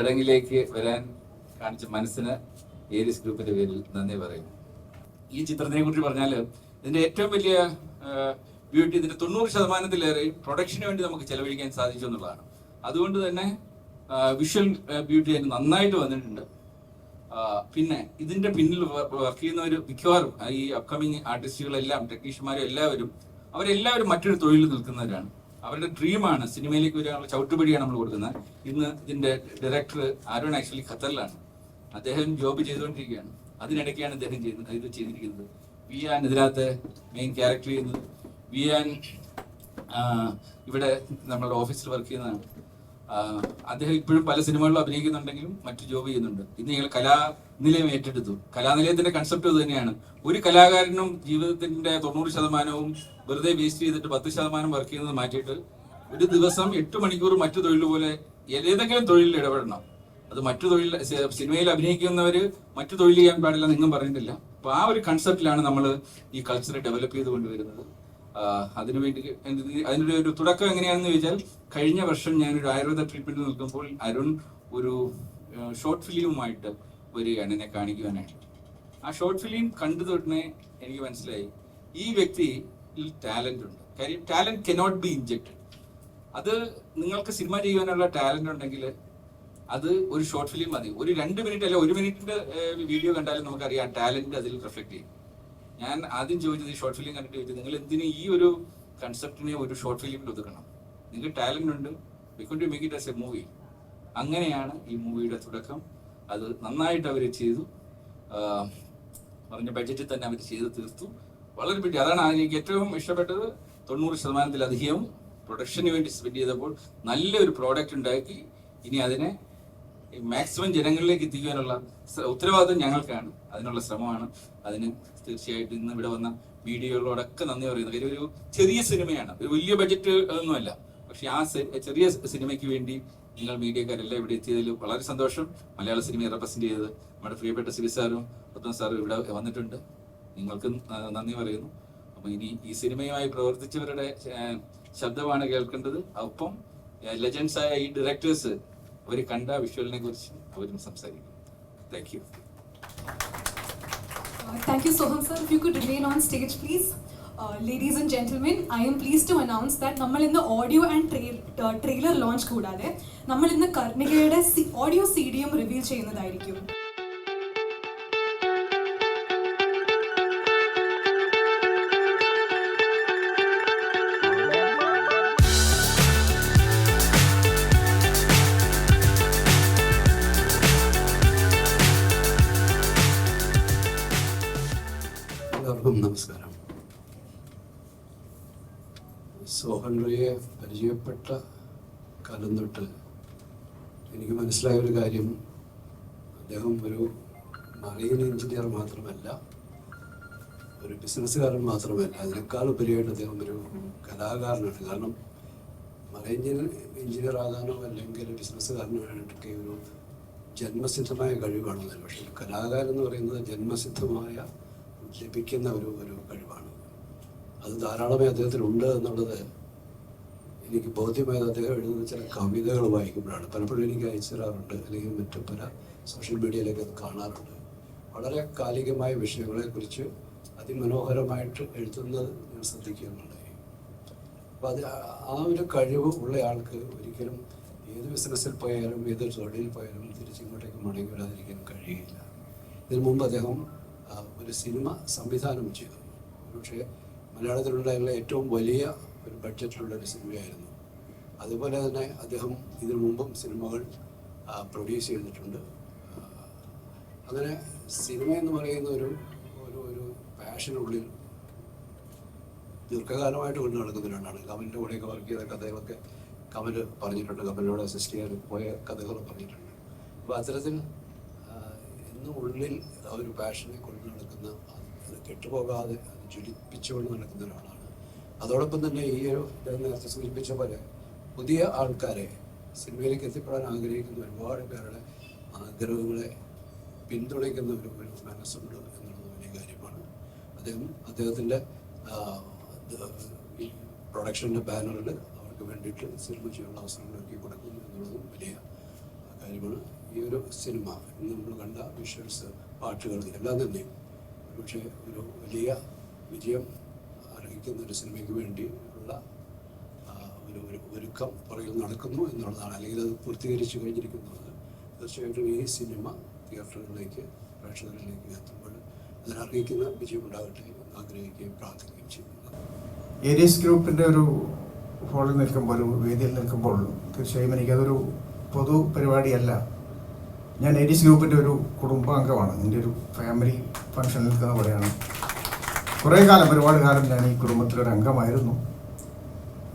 ചടങ്ങിലേക്ക് വരാൻ കാണിച്ച മനസ്സിന് ഏരിയസ് ഗ്രൂപ്പിന്റെ പേരിൽ നന്ദി പറയുന്നു. ഈ ചിത്രത്തിനെ കുറിച്ച് പറഞ്ഞാൽ ഇതിന്റെ ഏറ്റവും വലിയ ബ്യൂട്ടി ഇതിന്റെ തൊണ്ണൂറ് ശതമാനത്തിലേറെ പ്രൊഡക്ഷന് വേണ്ടി നമുക്ക് ചെലവഴിക്കാൻ സാധിച്ചു എന്നുള്ളതാണ്. അതുകൊണ്ട് തന്നെ വിഷ്വൽ ബ്യൂട്ടി അതിന് നന്നായിട്ട് വന്നിട്ടുണ്ട്. പിന്നെ ഇതിന്റെ പിന്നിൽ വർക്ക് ചെയ്യുന്നവർ മിക്കവാറും ഈ അപ്കമിങ് ആർട്ടിസ്റ്റുകളെല്ലാം ടെക്നീഷ്യന്മാരും എല്ലാവരും അവരെല്ലാവരും മറ്റൊരു തൊഴിലിൽ നിൽക്കുന്നവരാണ്. അവരുടെ ഡ്രീമാണ് സിനിമയിലേക്ക് വരാനുള്ള ചവിട്ടുപടിയാണ് നമ്മൾ കൊടുക്കുന്നത്. ഇന്ന് ഇതിന്റെ ഡയറക്ടർ ആരോൺ ആക്ച്വലി ഖത്തറിലാണ്. അദ്ദേഹം ജോബ് ചെയ്തുകൊണ്ടിരിക്കുകയാണ്. അതിനിടയ്ക്കാണ് അദ്ദേഹം ചെയ്യുന്നത് ഇത് ചെയ്തിരിക്കുന്നത്. വി ആൻ ഇതിനകത്ത് മെയിൻ ക്യാരക്ടർ ചെയ്യുന്നത്. വി ആൻ ഇവിടെ നമ്മളുടെ ഓഫീസിൽ വർക്ക് ചെയ്യുന്നതാണ്. അദ്ദേഹം ഇപ്പോഴും പല സിനിമകളിലും അഭിനയിക്കുന്നുണ്ടെങ്കിലും മറ്റു ജോബ് ചെയ്യുന്നുണ്ട്. ഇന്ന് ഞങ്ങൾ കലാനിലയം ഏറ്റെടുത്തു. കലാനിലയത്തിന്റെ കൺസെപ്റ്റ് ഇത് തന്നെയാണ്. ഒരു കലാകാരനും ജീവിതത്തിന്റെ തൊണ്ണൂറ് ശതമാനവും വെറുതെ വേസ്റ്റ് ചെയ്തിട്ട് പത്ത് ശതമാനം വർക്ക് ചെയ്യുന്നത് മാറ്റിയിട്ട് ഒരു ദിവസം എട്ട് മണിക്കൂർ മറ്റു തൊഴിൽ പോലെ ഏതെങ്കിലും തൊഴിലിൽ ഇടപെടണം. അത് മറ്റു തൊഴിൽ സിനിമയിൽ അഭിനയിക്കുന്നവര് മറ്റു തൊഴിൽ ചെയ്യാൻ പാടില്ല നിങ്ങൾ പറഞ്ഞിട്ടില്ല. അപ്പൊ ആ ഒരു കൺസെപ്റ്റിലാണ് നമ്മൾ ഈ കൾച്ചർ ഡെവലപ്പ് ചെയ്ത് കൊണ്ടുവരുന്നത്. അതിനുവേണ്ടി അതിന്റെ ഒരു തുടക്കം എങ്ങനെയാണെന്ന് ചോദിച്ചാൽ കഴിഞ്ഞ വർഷം ഞാനൊരു ആയുർവേദ ട്രീറ്റ്മെന്റ് നിൽക്കുമ്പോൾ അരുൺ ഒരു ഷോർട്ട് ഫിലിമുമായിട്ട് വരികയാണ് എന്നെ കാണിക്കുവാനായിട്ട്. ആ ഷോർട്ട് ഫിലിം കണ്ടു തൊട്ടേ എനിക്ക് മനസ്സിലായി. ഈ വ്യക്തിയിൽ ടാലന്റ് ഉണ്ട്. കാര്യം ടാലന്റ് കനോട്ട് ബി ഇൻജക്റ്റഡ് അത് നിങ്ങൾക്ക് സിനിമ ചെയ്യാനുള്ള ടാലന്റ് ഉണ്ടെങ്കിൽ അത് ഒരു ഷോർട്ട് ഫിലിം മതി. ഒരു രണ്ട് മിനിറ്റ് അല്ല ഒരു മിനിറ്റിന്റെ വീഡിയോ കണ്ടാലും നമുക്കറിയാം ടാലന്റ് അതിൽ റിഫ്ലക്ട് ചെയ്യും. ഞാൻ ആദ്യം ചോദിച്ചത് ഈ ഷോർട്ട് ഫിലിം കണ്ടിട്ട് ചോദിച്ചത് നിങ്ങൾ എന്തിനു ഈ ഒരു കൺസെപ്റ്റിനെ ഒരു ഷോർട്ട് ഫിലിമിൽ ഒതുക്കണം? നിങ്ങൾക്ക് ടാലന്റ് ഉണ്ട്. We could make it as a movie അങ്ങനെയാണ് ഈ മൂവിയുടെ തുടക്കം. അത് നന്നായിട്ട് അവർ ചെയ്തു. പറഞ്ഞ ബഡ്ജറ്റിൽ തന്നെ അവർ ചെയ്ത് തീർത്തു. വളരെ പറ്റി. അതാണ് എനിക്ക് ഏറ്റവും ഇഷ്ടപ്പെട്ടത്. തൊണ്ണൂറ് ശതമാനത്തിലധികവും പ്രൊഡക്ഷന് വേണ്ടി സ്പെൻഡ് ചെയ്തപ്പോൾ നല്ലൊരു പ്രോഡക്റ്റ് ഉണ്ടാക്കി. ഇനി അതിനെ മാക്സിമം ജനങ്ങളിലേക്ക് എത്തിക്കാനുള്ള ഉത്തരവാദിത്വം ഞങ്ങൾക്കാണ്. അതിനുള്ള ശ്രമമാണ്. അതിന് തീർച്ചയായിട്ടും ഇന്ന് ഇവിടെ വന്ന വീഡിയോകളോടൊക്കെ നന്ദി പറയുന്നത് കാര്യം ഒരു ചെറിയ സിനിമയാണ്. ഒരു വലിയ ബഡ്ജറ്റ് ഒന്നുമല്ല. പക്ഷെ ആ ചെറിയ സിനിമയ്ക്ക് വേണ്ടി നിങ്ങൾ മീഡിയക്കാരെല്ലാം ഇവിടെ എത്തിയതിൽ വളരെ സന്തോഷം. മലയാള സിനിമയെ റെപ്രസെന്റ് ചെയ്തത് നമ്മുടെ പ്രിയപ്പെട്ട സിബി സാറും പത്മ സാറും ഇവിടെ വന്നിട്ടുണ്ട്. നിങ്ങൾക്ക് നന്ദി പറയുന്നു. അപ്പൊ ഇനി ഈ സിനിമയുമായി പ്രവർത്തിച്ചവരുടെ ശബ്ദമാണ് കേൾക്കേണ്ടത്. ഒപ്പം ലെജൻസ് ആയ ഈ ഡയറക്ടേഴ്സ് അവർ കണ്ട വിഷ്വലിനെ കുറിച്ച് അവരും സംസാരിക്കും. Thank you thank you Soham sir you could remain on stage please ladies and gentlemen I am please to announce that നമ്മൾ ഇന്ന് ഓഡിയോ ആൻഡ് ട്രെയിലർ ലോഞ്ച് കൂടാതെ നമ്മൾ ഇന്ന് കർണികയുടെ ഓഡിയോ സി ഡിയും റിവ്യൂ ചെയ്യുന്നതായിരിക്കും. നമസ്കാരം സോഹൻ റോയെ പരിചയപ്പെട്ട കാലം തൊട്ട് എനിക്ക് മനസ്സിലായ ഒരു കാര്യം. അദ്ദേഹം ഒരു മറൈൻ എഞ്ചിനീയർ മാത്രമല്ല ഒരു ബിസിനസ്സുകാരൻ മാത്രമല്ല. അതിനേക്കാൾ ഉപരിയായിട്ട് അദ്ദേഹം ഒരു കലാകാരനാണ്. കാരണം മറൈൻ എഞ്ചിനീയർ ആകാനോ അല്ലെങ്കിൽ ബിസിനസ്സുകാരനോ വേണ്ടിയിട്ടൊക്കെ ഒരു ജന്മസിദ്ധമായ കഴിവാണ്. പക്ഷേ കലാകാരൻ എന്ന് പറയുന്നത് ജന്മസിദ്ധമായ ലഭിക്കുന്ന ഒരു ഒരു കഴിവാണ്. അത് ധാരാളമേ അദ്ദേഹത്തിനുണ്ട് എന്നുള്ളത് എനിക്ക് ബോധ്യമായത് അദ്ദേഹം എഴുതുന്ന ചില കവിതകൾ വായിക്കുമ്പോഴാണ്. പലപ്പോഴും എനിക്ക് അയച്ചു തരാറുണ്ട് അല്ലെങ്കിൽ മറ്റു പല സോഷ്യൽ മീഡിയയിലൊക്കെ അത് കാണാറുണ്ട്. വളരെ കാലികമായ വിഷയങ്ങളെക്കുറിച്ച് അതിമനോഹരമായിട്ട് എഴുതുന്നത് ഞാൻ ശ്രദ്ധിക്കുന്നുണ്ടായി അപ്പം അത് ആ- ഒരു കഴിവ് ഉള്ള ആൾക്ക് ഒരിക്കലും ഏത് ബിസിനസ്സിൽ പോയാലും ഏത് തൊഴിലിൽ പോയാലും തിരിച്ചിങ്ങോട്ടേക്ക് മടങ്ങി വരാതിരിക്കാൻ കഴിയില്ല. ഇതിനു മുമ്പ് അദ്ദേഹം ഒരു സിനിമ സംവിധാനം ചെയ്തു. പക്ഷേ മലയാളത്തിലുണ്ടായുള്ള ഏറ്റവും വലിയ ഒരു ബഡ്ജറ്റിലുള്ള ഒരു സിനിമയായിരുന്നു. അതുപോലെ തന്നെ അദ്ദേഹം ഇതിനു മുമ്പും സിനിമകൾ പ്രൊഡ്യൂസ് ചെയ്തിട്ടുണ്ട്. അങ്ങനെ സിനിമ എന്ന് പറയുന്ന ഒരു ഒരു ഒരു പാഷനുള്ളിൽ ദീർഘകാലമായിട്ട് കൊണ്ട് നടക്കുന്ന ഒരാളാണ് കമലിന്റെ കൂടെയൊക്കെ വർക്ക് ചെയ്ത കഥകളൊക്കെ കമൽ പറഞ്ഞിട്ടുണ്ട്. കമലിനോട് അസിസ്റ്റ് ചെയ്യാൻ പോയ കഥകൾ പറഞ്ഞിട്ടുണ്ട്. അപ്പോൾ അത്തരത്തിൽ എന്നും ഉള്ളിൽ ആ ഒരു പാഷനെ കൊണ്ട് നടക്കുന്ന അത് കെട്ടുപോകാതെ അത് ജ്വലിപ്പിച്ചുകൊണ്ട് നടക്കുന്ന ഒരാളാണ്. അതോടൊപ്പം തന്നെ ഈ ഒരു നേരത്തെ സൂചിപ്പിച്ച പോലെ പുതിയ ആൾക്കാരെ സിനിമയിലേക്ക് എത്തിപ്പെടാൻ ആഗ്രഹിക്കുന്ന ഒരുപാട് പേരുടെ ആഗ്രഹങ്ങളെ പിന്തുണയ്ക്കുന്ന ഒരു ഒരു മനസ്സുണ്ട് എന്നുള്ളത് വലിയ കാര്യമാണ്. അദ്ദേഹം അദ്ദേഹത്തിന്റെ പ്രൊഡക്ഷന്റെ ബാനറിൽ അവർക്ക് വേണ്ടിയിട്ട് സിനിമ ചെയ്യാനുള്ള അവസരങ്ങൾ ഒരുക്കി കൊടുക്കുന്നു എന്നുള്ളതും വലിയ കാര്യമാണ്. ഈ ഒരു സിനിമ നമ്മൾ കണ്ട വിഷ്വൽസ് പാട്ടുകൾ എല്ലാം തന്നെ. പക്ഷേ ഒരു വലിയ വിജയം അർഹിക്കുന്ന ഒരു സിനിമയ്ക്ക് വേണ്ടി ഉള്ള ഒരു ഒരു ഒരുക്കം പുറകിൽ നടക്കുന്നു എന്നുള്ളതാണ്. അല്ലെങ്കിൽ അത് പൂർത്തീകരിച്ചു കഴിഞ്ഞിരിക്കുന്നത്. തീർച്ചയായിട്ടും ഈ സിനിമ തിയേറ്ററുകളിലേക്ക് പ്രേക്ഷകരിലേക്ക് എത്തുമ്പോൾ അതിനർഹിക്കുന്ന വിജയം ഉണ്ടാകട്ടെ എന്ന് ആഗ്രഹിക്കുകയും പ്രാർത്ഥിക്കുകയും ചെയ്യുന്നു. ഏരിയസ് ഗ്രൂപ്പിന്റെ ഒരു ഹോളിൽ നിൽക്കുമ്പോൾ ഒരു വേദിയിൽ നിൽക്കുമ്പോൾ തീർച്ചയായും എനിക്കതൊരു പൊതു പരിപാടിയല്ല ഞാൻ ഏരീസ് ഗ്രൂപ്പിന്റെ ഒരു കുടുംബാംഗമാണ്. എന്റെ ഒരു ഫാമിലി ഫംഗ്ഷൻ നിൽക്കുന്ന പോലെയാണ് കുറേ കാലം ഒരുപാട് കാലം ഞാൻ ഈ കുടുംബത്തിലൊരു അംഗമായിരുന്നു.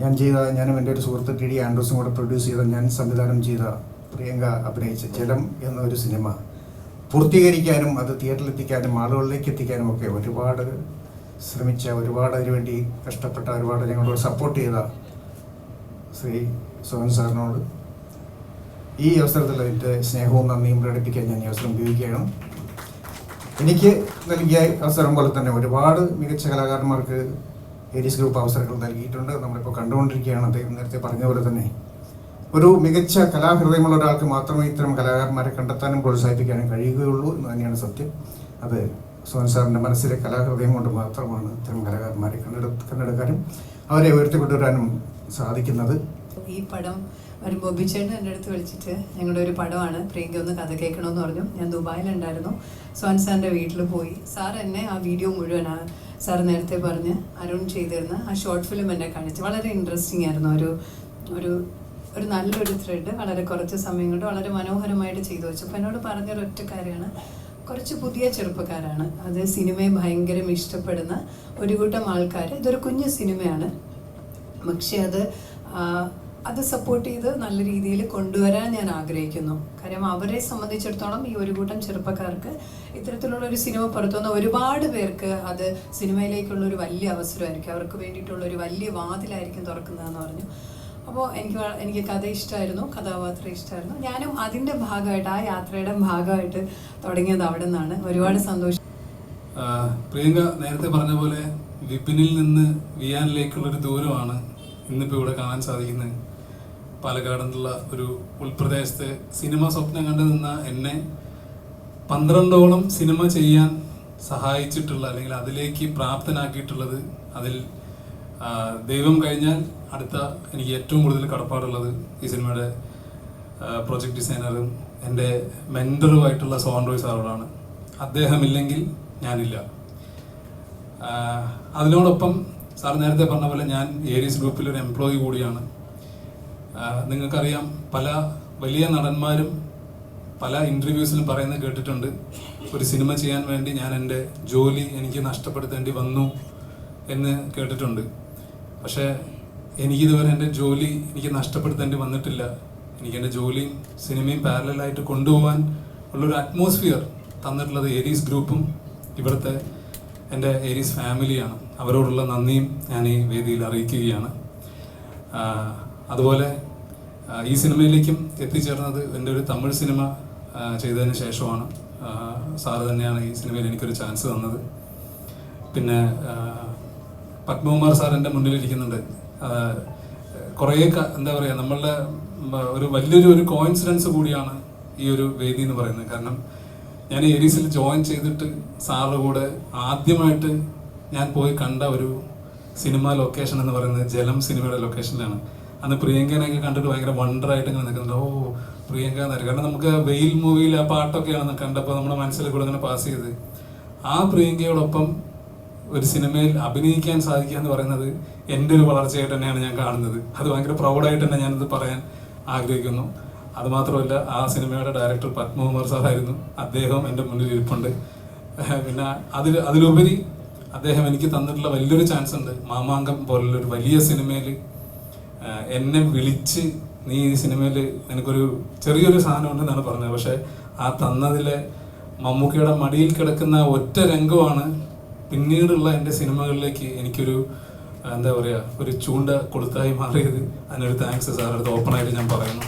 ഞാൻ ചെയ്ത ഞാനും എന്റെ ഒരു സുഹൃത്ത് ടി ഡി ആൻഡ്രൂസും കൂടെ പ്രൊഡ്യൂസ് ചെയ്ത ഞാൻ സംവിധാനം ചെയ്ത പ്രിയങ്ക അഭിനയിച്ച ജലം എന്നൊരു സിനിമ പൂർത്തീകരിക്കാനും അത് തിയേറ്ററിൽ എത്തിക്കാനും ആളുകളിലേക്ക് എത്തിക്കാനും ഒക്കെ ഒരുപാട് ശ്രമിച്ച ഒരുപാട് അതിനുവേണ്ടി കഷ്ടപ്പെട്ട ഒരുപാട് ഞങ്ങളോട് സപ്പോർട്ട് ചെയ്ത ശ്രീ സോഹൻ സാറിനോട് ഈ അവസരത്തിൽ എന്റെ സ്നേഹവും നന്ദിയും പ്രകടിപ്പിക്കാൻ ഞാൻ ഈ അവസരം ഉപയോഗിക്കുകയാണ്. എനിക്ക് നൽകിയ അവസരം പോലെ തന്നെ ഒരുപാട് മികച്ച കലാകാരന്മാർക്ക് ഏരീസ് ഗ്രൂപ്പ് അവസരങ്ങൾ നൽകിയിട്ടുണ്ട്. നമ്മളിപ്പോൾ കണ്ടുകൊണ്ടിരിക്കുകയാണ്. അദ്ദേഹം നേരത്തെ പറഞ്ഞ പോലെ തന്നെ ഒരു മികച്ച കലാഹൃദയമുള്ള ഒരാൾക്ക് മാത്രമേ ഇത്തരം കലാകാരന്മാരെ കണ്ടെത്താനും പ്രോത്സാഹിപ്പിക്കാനും കഴിയുകയുള്ളൂ എന്ന് തന്നെയാണ് സത്യം. അത് സോൻ സാറിന്റെ മനസ്സിലെ കലാഹൃദയം കൊണ്ട് മാത്രമാണ് ഇത്തരം കലാകാരന്മാരെ കണ്ടെടു കണ്ടെടുക്കാനും അവരെ ഉയർത്തിക്കൊണ്ടുവരാനും സാധിക്കുന്നത്. ഈ പടം വരുമ്പോൾ ചേട്ടൻ എന്റെ അടുത്ത് വിളിച്ചിട്ട് ഞങ്ങളുടെ ഒരു പടമാണ് പ്രിയങ്ക ഒന്ന് കഥ കേൾക്കണമെന്ന് പറഞ്ഞു. ഞാൻ ദുബായിലുണ്ടായിരുന്നു. സോൻ സാറിന്റെ വീട്ടിൽ പോയി. സാർ എന്നെ ആ വീഡിയോ മുഴുവൻ ആ സാർ നേരത്തെ പറഞ്ഞ് അരുൺ ചെയ്തിരുന്ന ആ ഷോർട്ട് ഫിലിം എന്നെ കാണിച്ചു വളരെ ഇൻട്രസ്റ്റിംഗ് ആയിരുന്നു. ഒരു ഒരു ഒരു നല്ലൊരു ത്രെഡ് വളരെ കുറച്ച് സമയം കൊണ്ട് വളരെ മനോഹരമായിട്ട് ചെയ്തു വെച്ചു. അപ്പോൾ എന്നോട് പറഞ്ഞൊരു ഒറ്റ കാര്യമാണ്. കുറച്ച് പുതിയ ചെറുപ്പക്കാരാണ്. അത് സിനിമയെ ഭയങ്കരം ഇഷ്ടപ്പെടുന്ന ഒരു കൂട്ടം ആൾക്കാർ ഇതൊരു കുഞ്ഞു സിനിമയാണ്. പക്ഷേ അത് അത് സപ്പോർട്ട് ചെയ്ത് നല്ല രീതിയിൽ കൊണ്ടുവരാൻ ഞാൻ ആഗ്രഹിക്കുന്നു. കാര്യം അവരെ സംബന്ധിച്ചിടത്തോളം ഈ ഒരു കൂട്ടം ചെറുപ്പക്കാർക്ക് ഇത്തരത്തിലുള്ള ഒരു സിനിമ പുറത്തുവന്ന ഒരുപാട് പേർക്ക് അത് സിനിമയിലേക്കുള്ള ഒരു വലിയ അവസരമായിരിക്കും. അവർക്ക് വേണ്ടിയിട്ടുള്ള ഒരു വലിയ വാതിലായിരിക്കും തുറക്കുന്നതെന്ന് പറഞ്ഞു. അപ്പോൾ എനിക്ക് എനിക്ക് കഥ ഇഷ്ടമായിരുന്നു കഥാപാത്രം ഇഷ്ടമായിരുന്നു. ഞാനും അതിന്റെ ഭാഗമായിട്ട് ആ യാത്രയുടെ ഭാഗമായിട്ട് തുടങ്ങിയത് അവിടെ നിന്നാണ്. ഒരുപാട് സന്തോഷം. പ്രിയങ്ക നേരത്തെ പറഞ്ഞ പോലെ വിപിനിൽ നിന്ന് വിയാനിലേക്കുള്ളൊരു ദൂരമാണ് ഇന്നിപ്പോൾ ഇവിടെ കാണാൻ സാധിക്കുന്നത്. പാലക്കാടുള്ള ഒരു ഉൾപ്രദേശത്തെ സിനിമ സ്വപ്നം കണ്ടു നിന്ന എന്നെ പന്ത്രണ്ടോളം സിനിമ ചെയ്യാൻ സഹായിച്ചിട്ടുള്ള അല്ലെങ്കിൽ അതിലേക്ക് പ്രാപ്തനാക്കിയിട്ടുള്ളത് അതിൽ ദൈവം കഴിഞ്ഞാൽ അടുത്ത എനിക്ക് ഏറ്റവും കൂടുതൽ കടപ്പാടുള്ളത് ഈ സിനിമയുടെ പ്രൊജക്ട് ഡിസൈനറും എന്റെ മെന്ററുമായിട്ടുള്ള സോൺ റോയ് സാറോടാണ്. അദ്ദേഹമില്ലെങ്കിൽ ഞാനില്ല. അതിനോടൊപ്പം സാർ നേരത്തെ പറഞ്ഞ പോലെ ഞാൻ ഏരീസ് ഗ്രൂപ്പിൽ ഒരു എംപ്ലോയി കൂടിയാണ്. നിങ്ങൾക്കറിയാം പല വലിയ നടന്മാരും പല ഇന്റർവ്യൂസിലും പറയുന്നത് കേട്ടിട്ടുണ്ട്. ഒരു സിനിമ ചെയ്യാൻ വേണ്ടി ഞാൻ എന്റെ ജോലി എനിക്ക് നഷ്ടപ്പെടുത്തേണ്ടി വന്നു എന്ന് കേട്ടിട്ടുണ്ട്. പക്ഷേ എനിക്കിതുവരെ എന്റെ ജോലി എനിക്ക് നഷ്ടപ്പെടുത്തേണ്ടി വന്നിട്ടില്ല. എനിക്ക് എന്റെ ജോലിയും സിനിമയും പാരലായിട്ട് കൊണ്ടുപോകാൻ ഉള്ളൊരു അറ്റ്മോസ്ഫിയർ തന്നിട്ടുള്ളത് ഏരീസ് ഗ്രൂപ്പും ഇവിടുത്തെ എന്റെ ഏരീസ് ഫാമിലിയാണ് അവരോടുള്ള നന്ദിയും ഞാൻ ഈ വേദിയിൽ അറിയിക്കുകയാണ്. അതുപോലെ ഈ സിനിമയിലേക്കും എത്തിച്ചേർന്നത് എന്റെ ഒരു തമിഴ് സിനിമ ചെയ്തതിന് ശേഷമാണ്. സാറ് തന്നെയാണ് ഈ സിനിമയിൽ എനിക്കൊരു ചാൻസ് തന്നത്. പിന്നെ പത്മകുമാർ സാർ എന്റെ മുന്നിലിരിക്കുന്നുണ്ട്. കുറേ എന്താ പറയുക നമ്മളുടെ ഒരു വലിയൊരു ഒരു കോയിൻസിഡൻസ് കൂടിയാണ് ഈ ഒരു വേദി എന്ന് പറയുന്നത്. കാരണം ഞാൻ ഏരീസിൽ ജോയിൻ ചെയ്തിട്ട് സാറിന്റെ കൂടെ ആദ്യമായിട്ട് ഞാൻ പോയി കണ്ട ഒരു സിനിമ ലൊക്കേഷൻ എന്ന് പറയുന്നത് ജലം സിനിമയുടെ ലൊക്കേഷനിലാണ്. അന്ന് പ്രിയങ്കനെയൊക്കെ കണ്ടിട്ട് ഭയങ്കര വണ്ടറായിട്ട് ഇങ്ങനെ നിൽക്കുന്നുണ്ട്. ഓ പ്രിയങ്ക എന്നറിയാം കാരണം നമുക്ക് വെയിൽ മൂവിയിൽ ആ പാട്ടൊക്കെയാണ് കണ്ടപ്പോൾ നമ്മുടെ മനസ്സിൽ കൂടെ അങ്ങനെ പാസ് ചെയ്ത്. ആ പ്രിയങ്കയോടൊപ്പം ഒരു സിനിമയിൽ അഭിനയിക്കാൻ സാധിക്കുക എന്ന് പറയുന്നത് എന്റെ ഒരു വളർച്ചയായിട്ട് തന്നെയാണ് ഞാൻ കാണുന്നത്. അത് ഭയങ്കര പ്രൗഡായിട്ട് തന്നെ ഞാനിത് പറയാൻ ആഗ്രഹിക്കുന്നു. അതുമാത്രമല്ല ആ സിനിമയുടെ ഡയറക്ടർ പത്മകുമാർ സാറായിരുന്നു അദ്ദേഹം എന്റെ മുന്നിൽ ഇരിപ്പുണ്ട്. പിന്നെ അതിൽ അതിലുപരി അദ്ദേഹം എനിക്ക് തന്നിട്ടുള്ള വലിയൊരു ചാൻസ് ഉണ്ട്. മാമാങ്കം പോലുള്ള ഒരു വലിയ സിനിമയിൽ എന്നെ വിളിച്ച് നീ ഈ സിനിമയിൽ എനിക്കൊരു ചെറിയൊരു സാധനം ഉണ്ടെന്നാണ് പറഞ്ഞത്. പക്ഷേ ആ തന്നതിലെ മമ്മൂക്കയുടെ മടിയിൽ കിടക്കുന്ന ഒറ്റ രംഗമാണ് പിന്നീടുള്ള എന്റെ സിനിമകളിലേക്ക് എനിക്കൊരു എന്താ പറയുക ഒരു ചൂണ്ട കൊടുത്തായി മാറിയത്. അതിനൊരു താങ്ക്സ് സാർ. അടുത്ത് ഓപ്പണായിട്ട് ഞാൻ പറയുന്നു.